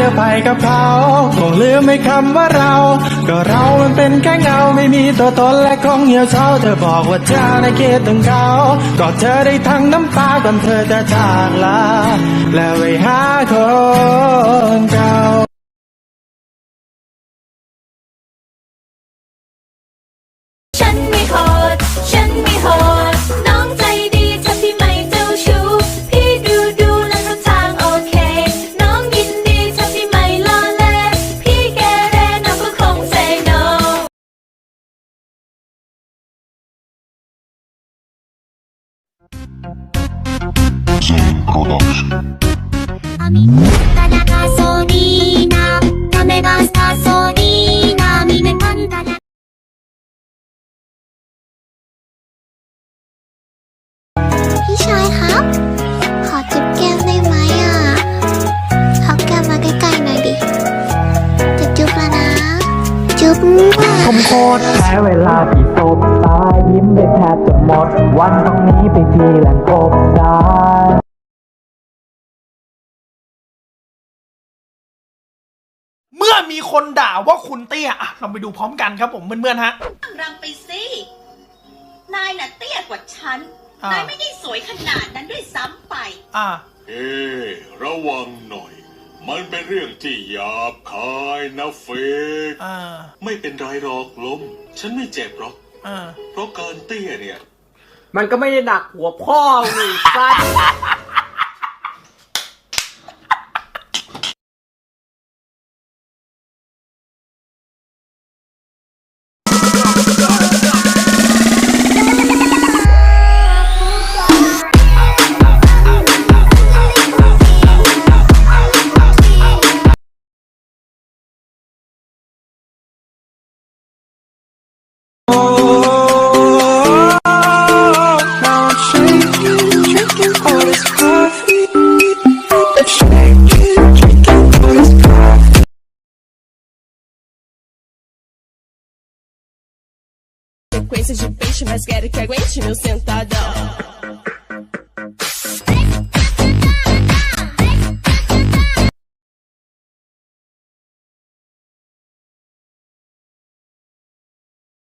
เธอไปกับเขาคงลืมไม่คำว่าเรา ก็เรามันเป็นแค่เงาไม่มีตัวตนและคงเหี่ยวเฉาเธอบอกว่าเธอได้คิดถึงเขา ก็เธอได้ทั้งน้ำตาก่อนเธอจะจากลาแล้วไปหา พี่ชายครับ ขอจุ๊บแก้มได้ไหมอะเอาแก้มมาใกล้ๆหน่อยดิ จะจุ๊บแล้วนะ จุ๊บ ผมโคตรใช้เวลาที่สบตา วันตรงนี้ไปที่แหล่งกบดานเมื่อมีคนด่าว่าคุณเตี้ยอะเราไปดูพร้อมกันครับผมเพื่อนๆฮะ รังไปสิ นายน่ะเตี้ยกว่าฉัน อ่าน นายไม่ได้สวยขนาดนั้นด้วยซ้ำไป อ่า เอ๊ระวังหน่อย มันเป็นเรื่องที่หยาบคายนะเฟกอ่า ไม่เป็นไรหรอกล้มฉันไม่เจ็บหรอก อ่า เพราะการเตี้ยเนี่ย มันก็ไม่ได้หนักหัวพ่อมึงอีกสัส Sequência de peixe, mas quero que aguente meu sentadão.